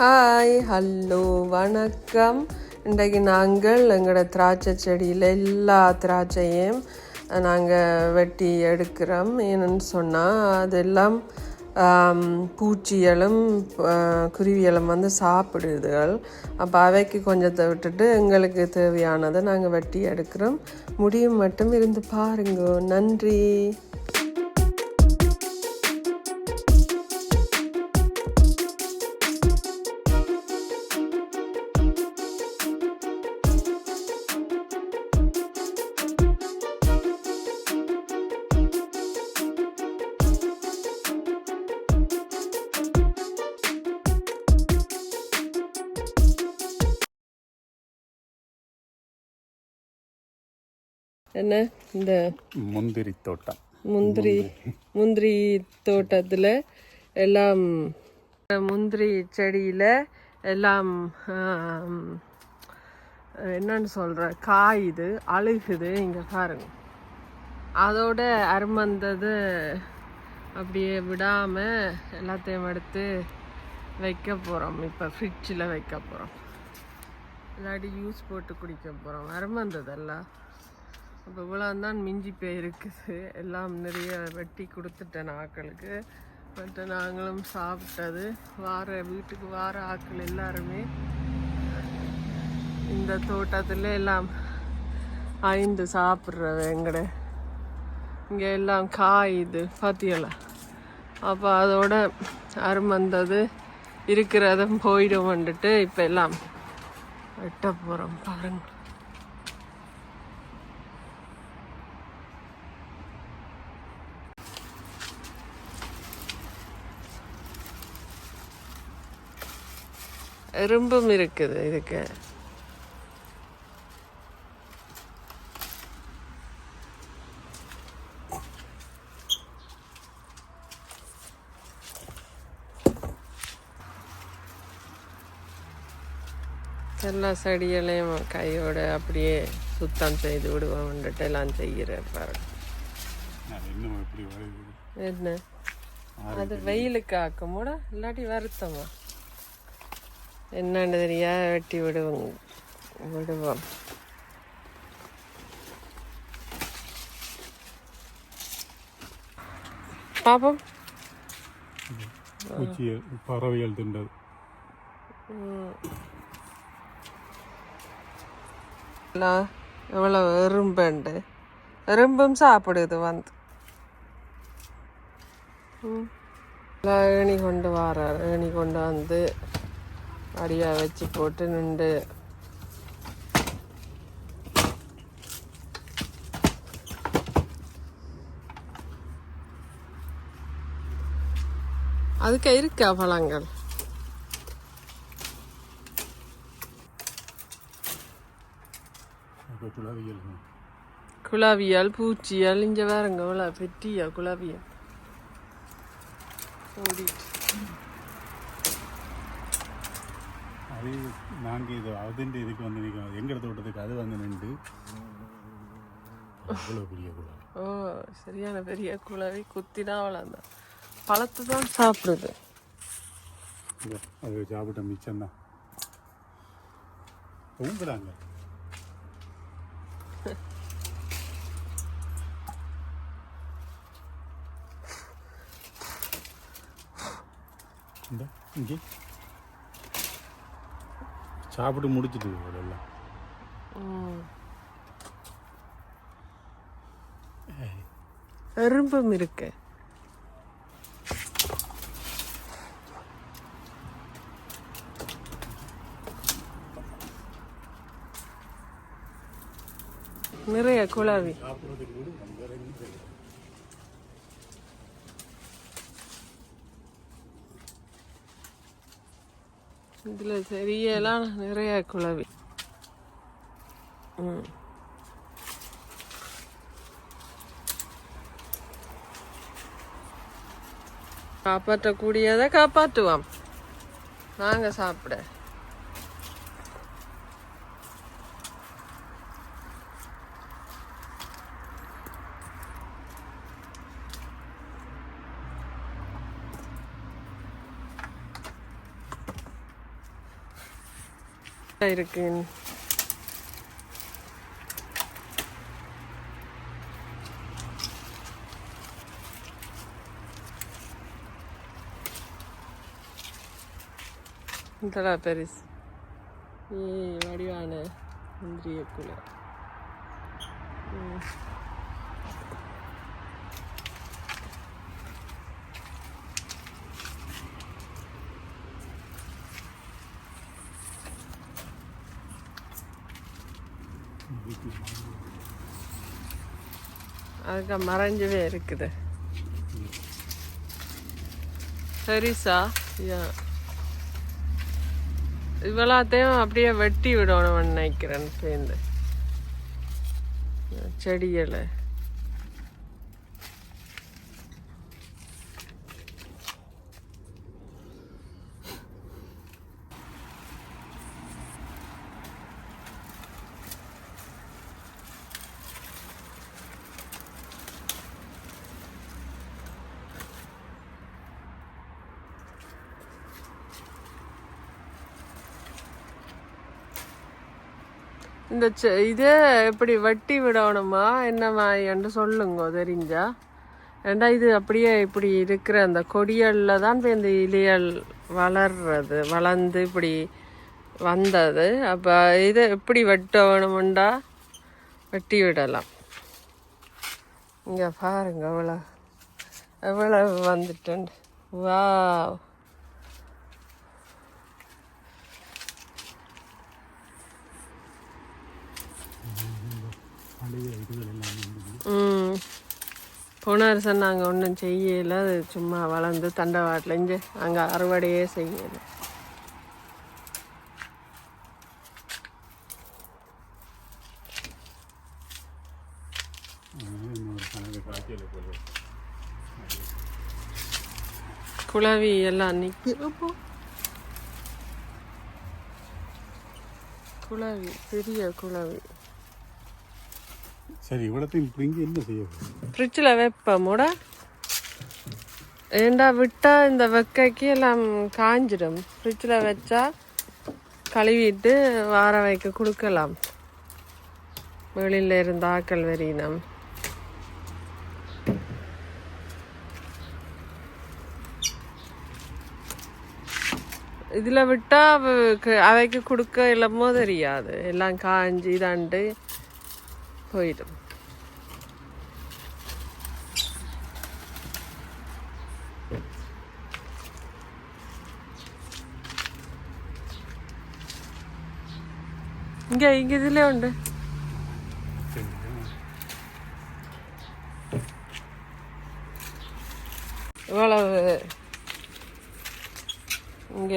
Hi hello வணக்கம். இன்றைக்கு நாங்கள் எங்களோட திராட்சை செடியில் எல்லா திராட்சையும் நாங்கள் வெட்டி எடுக்கிறோம். ஏன்னு சொன்னால் அதெல்லாம் பூச்சிகளும் குருவிகளும் வந்து சாப்பிடுதுகள். அப்போ அவைக்கு கொஞ்சத்தை விட்டுட்டு எங்களுக்கு தேவையானதை நாங்கள் வெட்டி எடுக்கிறோம். முடியும் மட்டும் இருந்து பாருங்க. நன்றி. என்ன? இந்த முந்திரி தோட்டம். முந்திரி முந்திரி தோட்டத்தில் எல்லாம் முந்திரி செடியில் எல்லாம் என்னன்னு சொல்கிற காயுது அழுகுது இங்கே பாருங்க. அதோட அருமந்தது அப்படியே விடாமல் எல்லாத்தையும் எடுத்து வைக்க போகிறோம் இப்போ ஃப்ரிட்ஜில் வைக்க போகிறோம் இல்லாட்டி ஜூஸ் போட்டு குடிக்க போகிறோம் அருமந்ததெல்லாம் இப்போ இவ்வளோந்தான் மிஞ்சி போயிருக்குது. எல்லாம் நிறைய வெட்டி கொடுத்துட்டேன் ஆக்களுக்கு. பட் நாங்களும் சாப்பிட்டது. வார வீட்டுக்கு வார ஆட்கள் எல்லாருமே இந்த தோட்டத்தில் எல்லாம் ஐந்து சாப்பிட்றது எங்கட. இங்கே எல்லாம் காய் இது பாத்தியலா அப்போ அதோட அருமந்தது இருக்கிறதும் போயிடும் வந்துட்டு இப்போ எல்லாம் வெட்ட போகிறோம் பாருங்கள் எறும்பும் இருக்குது இதுக்கு. எல்லா செடிகளையும் கையோட அப்படியே சுத்தம் செய்து விடுவோம் வந்துட்டு எல்லாம் செய்கிற பாருங்க. என்ன? அது வெயிலுக்கு ஆக்குமோட இல்லாட்டி வருத்தமா? என்னன்னு தெரியா வெட்டி விடுவோம். விடுவோம். பாப்போம். பறவைகள் திண்டது எல்லாம் எவ்வளோ எறும்புண்டு எறும்பும் சாப்பிடுது வந்து. ஏணி கொண்டு வரார். ஏணி கொண்டு வந்து அடியா வச்சு போட்டு நின்று. அதுக்கு இருக்கா பழங்கள்? குழாவியால். பூச்சியால் இங்கே வேறங்க பெட்டியா குழாவியால். ஓடிட்டு. அது நாங்கள் இது அதுண்டு இதுக்கு வந்து நிற்கும் எங்கள் தோட்டத்துக்கு அது வந்து நின்று. அவ்வளோ பெரிய குளவி ஓ சரியான பெரிய குழாவி குத்தினா அவ்வளோதான் பழத்தை தான் சாப்பிடுது. அது சாப்பிட்ட மிச்சம்தான். உங்களாங்க இந்த இங்கே. சாப்பிட்டு முடிச்சிட்டு எல்லாம் ம். எறும்பும் இருக்கு. நிறைய குழாவி. இதில் சரியெல்லாம் நிறைய குழவி. ம். காப்பாற்றக்கூடியதை காப்பாற்றுவோம். நாங்கள் சாப்பிட. இருக்கு இதடா பெருசு. ஏ வடிவான இந்திரிய குலை அதுக்கு மறைஞ்சவே இருக்குது. சரிசா யா. இவ்வளோத்தையும் அப்படியே வெட்டி விடணும்னு நினைக்கிறேன் சேர்ந்து செடிகளை. இந்த செ இதே எப்படி வெட்டி விடணுமா? என்னமா என்று சொல்லுங்க தெரிஞ்சா? ஏண்டா இது அப்படியே இப்படி இருக்கிற அந்த கொடியல்ல தான் இப்போ இந்த இலையல் வளர்றது வளர்ந்து இப்படி வந்தது. அப்போ இதை எப்படி வெட்டணும்டா வெட்டி விடலாம். இங்கே பாருங்க எவ்வளோ எவ்வளவு வந்துட்டு வா பழைய இதுகள் எல்லாம் வந்து ம் போனார் வருஷம் நாங்கள் ஒன்றும் செய்யலை. அது சும்மா வளர்ந்து தண்டவாட்டில் இங்கே அங்கே அறுவடையே செய்யலை. குழவி எல்லாம் நிற்கி குழவி பெரிய குழவி. சரி இவ்வளோத்தையும் பிடிங்கி என்ன செய்ய ஃப்ரிட்ஜில் வைப்போமோட ஏண்டா விட்டால் இந்த வெக்கைக்கு எல்லாம் காஞ்சிடும். ஃப்ரிட்ஜில் வச்சா கழுவிட்டு வார வைக்க கொடுக்கலாம். வெளியில் இருந்த ஆக்கள் வெறினம் இதில் விட்டா அவைக்கு கொடுக்க இல்லமோ தெரியாது. எல்லாம் காஞ்சி இதாண்டு போயிடும். இங்க இங்க இதுல ഉണ്ട് இவ்வளவு இங்க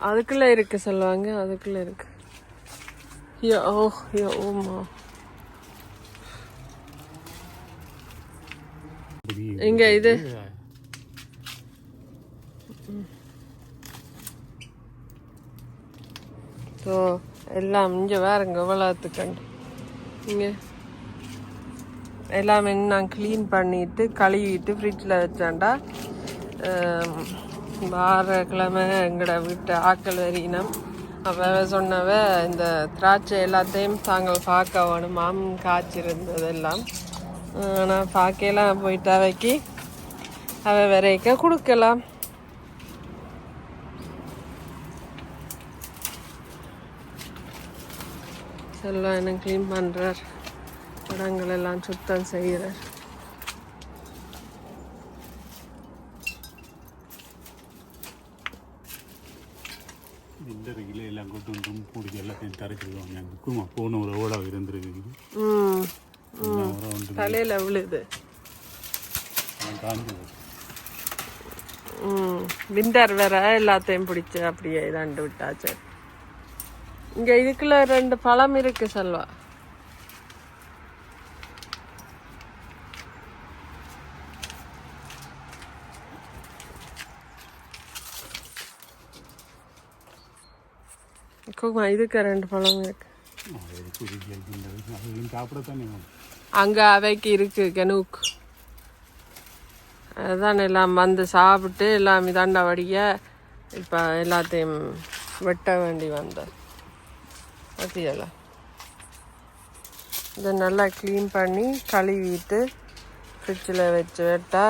அதுக்குள்ள இருக்கு சொல்லுவாங்க அதுக்குள்ள இருக்கு யா ஓ யா ஓமா இங்க இது ஸோ எல்லாம் இங்கே வேறுங்க இவ்வளோத்துக்கண்டு இங்கே. எல்லாமே நான் க்ளீன் பண்ணிட்டு கழுவிட்டு ஃப்ரிட்ஜில் வச்சாண்டா வார கிழமை எங்கட வீட்டு ஆக்கள் வரினம் அவ சொன்னவ இந்த திராட்சை எல்லாத்தையும் தாங்கள் பார்க்க வேணுமாம் காய்ச்சிருந்ததெல்லாம். ஆனால் பார்க்கலாம் போயிட்டு அவைக்கு அவ வரைக்க கொடுக்கலாம். எல்லாம் என்ன க்ளீன் பண்ணுறார் இடங்கள் எல்லாம் சுத்தம் செய்கிறார் இந்த எல்லாம் பிடிச்சி எல்லாத்தையும் போன ஒரு இருந்திருக்கு. தலையில் விழுது. காஞ்சு விண்டர் வேற எல்லாத்தையும் பிடிச்சி அப்படியே இதாண்டு விட்டாச்சு. இங்கே இதுக்குள்ள ரெண்டு பழம் இருக்கு செல்வா. குமா இதுக்கு ரெண்டு பழம் இருக்கு. அங்க அங்கே அவைக்கு இருக்கு கெனுக்கு அதான் எல்லாம் வந்து சாப்பிட்டு எல்லாம் இதாண்டா வடிய. இப்போ எல்லாத்தையும் வெட்ட வேண்டி வந்தேன் பார்த்தீங்களா இதை நல்லா க்ளீன் பண்ணி கழுவிட்டு ஃப்ரிட்ஜில் வச்சு வெட்டா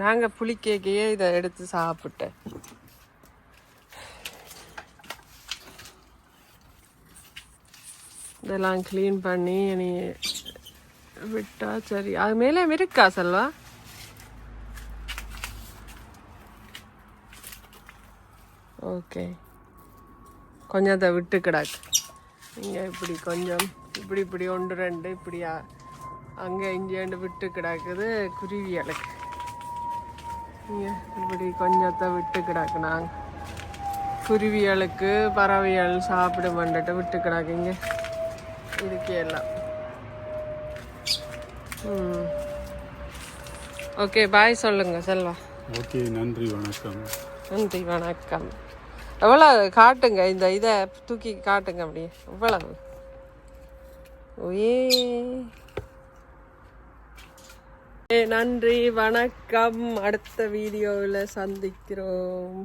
நாங்கள் புளிக்கேக்கையே இதை எடுத்து சாப்பிட்டேன். இதெல்லாம் க்ளீன் பண்ணி நீ விட்டா சரி. அது மேலே இருக்கா செல்வா? ஓகே. கொஞ்சம் அதை விட்டு கிடாக்கு. இங்கே இப்படி கொஞ்சம் இப்படி இப்படி ஒன்று ரெண்டு இப்படியா? அங்கே இங்கேண்டு விட்டு கிடக்குது குருவிகளுக்கு இங்கே இப்படி கொஞ்சத்தை விட்டு கிடாக்கு நாங்கள் குருவிகளுக்கு பறவைகள் சாப்பிட மண்டுட்டு விட்டு கிடாக்குங்க இருக்கே எல்லாம். ஓகே பாய் சொல்லுங்க செல்வா. ஓகே நன்றி வணக்கம். நன்றி வணக்கம். எவ்வளவு காட்டுங்க இந்த இதை தூக்கி காட்டுங்க அப்படியே எவ்வளவு? ஒயே நன்றி வணக்கம். அடுத்த வீடியோவில் சந்திக்கிறோம்.